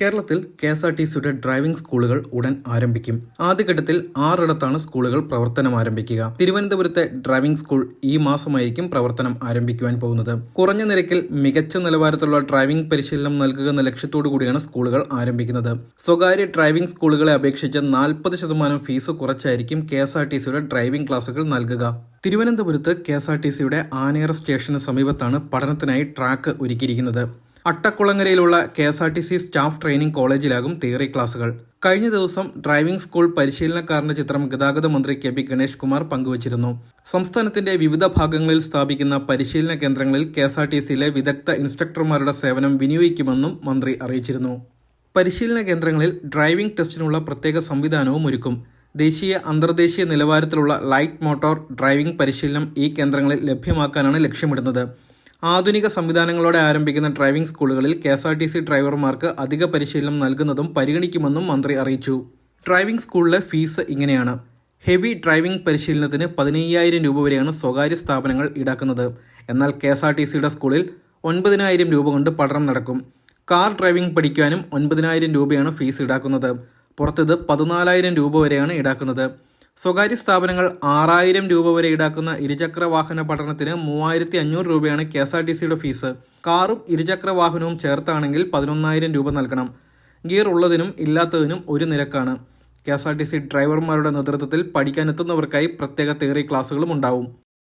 കേരളത്തിൽ K S R T സിയുടെ driving സ്കൂളുകൾ ഉടൻ ആരംഭിക്കും. ആദ്യഘട്ടത്തിൽ ആറിടത്താണ് സ്കൂളുകൾ പ്രവർത്തനം ആരംഭിക്കുക. തിരുവനന്തപുരത്തെ ഡ്രൈവിംഗ് സ്കൂൾ ഈ മാസമായിരിക്കും പ്രവർത്തനം ആരംഭിക്കുവാൻ പോകുന്നത്. കുറഞ്ഞ നിരക്കിൽ മികച്ച നിലവാരത്തിലുള്ള ഡ്രൈവിംഗ് പരിശീലനം നൽകുക എന്ന ലക്ഷ്യത്തോടു കൂടിയാണ് സ്കൂളുകൾ ആരംഭിക്കുന്നത്. സ്വകാര്യ ഡ്രൈവിംഗ് സ്കൂളുകളെ അപേക്ഷിച്ച് നാൽപ്പത് ശതമാനം ഫീസ് കുറച്ചായിരിക്കും കെ എസ് ആർ ടി സിയുടെ ഡ്രൈവിംഗ് ക്ലാസുകൾ നൽകുക. തിരുവനന്തപുരത്ത് കെ എസ് ആർ ടി സിയുടെ ആനയറ സ്റ്റേഷന് സമീപത്താണ് പഠനത്തിനായി ട്രാക്ക് ഒരുക്കിയിരിക്കുന്നത്. അട്ടക്കുളങ്ങരയിലുള്ള K S R T C staff training കോളേജിലാകും theory ക്ലാസുകൾ. കഴിഞ്ഞ ദിവസം ഡ്രൈവിംഗ് സ്കൂൾ പരിശീലനക്കാരന്റെ ചിത്രം ഗതാഗത മന്ത്രി കെ പി ഗണേഷ് കുമാർ പങ്കുവച്ചിരുന്നു. സംസ്ഥാനത്തിന്റെ വിവിധ ഭാഗങ്ങളിൽ സ്ഥാപിക്കുന്ന പരിശീലന കേന്ദ്രങ്ങളിൽ കെ എസ് ആർ ടി സിയിലെ വിദഗ്ധ ഇൻസ്ട്രക്ടർമാരുടെ സേവനം വിനിയോഗിക്കുമെന്നും മന്ത്രി അറിയിച്ചിരുന്നു. പരിശീലന കേന്ദ്രങ്ങളിൽ ഡ്രൈവിംഗ് ടെസ്റ്റിനുള്ള പ്രത്യേക സംവിധാനവും ഒരുക്കും. ദേശീയ അന്തർദേശീയ നിലവാരത്തിലുള്ള ലൈറ്റ് മോട്ടോർ ഡ്രൈവിംഗ് പരിശീലനം ഈ കേന്ദ്രങ്ങളിൽ ലഭ്യമാക്കാനാണ് ലക്ഷ്യമിടുന്നത്. ആധുനിക സംവിധാനങ്ങളോടെ ആരംഭിക്കുന്ന ഡ്രൈവിംഗ് സ്കൂളുകളിൽ K S R T C ഡ്രൈവർമാർക്ക് അധിക പരിശീലനം നൽകുന്നതും പരിഗണിക്കുമെന്നും മന്ത്രി അറിയിച്ചു. ഡ്രൈവിംഗ് സ്കൂളിലെ ഫീസ് ഇങ്ങനെയാണ്. ഹെവി ഡ്രൈവിംഗ് പരിശീലനത്തിന് പതിനയ്യായിരം രൂപ വരെയാണ് സ്വകാര്യ സ്ഥാപനങ്ങൾ ഈടാക്കുന്നത്. എന്നാൽ കെ എസ് ആർ ടി സിയുടെ സ്കൂളിൽ ഒൻപതിനായിരം രൂപ കൊണ്ട് പഠനം നടക്കും. കാർ ഡ്രൈവിംഗ് പഠിക്കാനും ഒൻപതിനായിരം രൂപയാണ് ഫീസ് ഈടാക്കുന്നത്. പുറത്തത് പതിനാലായിരം രൂപ വരെയാണ് ഈടാക്കുന്നത്. സ്വകാര്യ സ്ഥാപനങ്ങൾ ആറായിരം രൂപ വരെ ഈടാക്കുന്ന ഇരുചക്ര വാഹന പഠനത്തിന് മൂവായിരത്തി അഞ്ഞൂറ് രൂപയാണ് കെ എസ് ആർ ടി സിയുടെ ഫീസ്. കാറും ഇരുചക്ര വാഹനവും ചേർത്താണെങ്കിൽ പതിനൊന്നായിരം രൂപ നൽകണം. ഗിയർ ഉള്ളതിനും ഇല്ലാത്തതിനും ഒരു നിരക്കാണ്. K S R T C ഡ്രൈവർമാരുടെ നേതൃത്വത്തിൽ പഠിക്കാനെത്തുന്നവർക്കായി പ്രത്യേക തിയറി ക്ലാസുകളും ഉണ്ടാവും.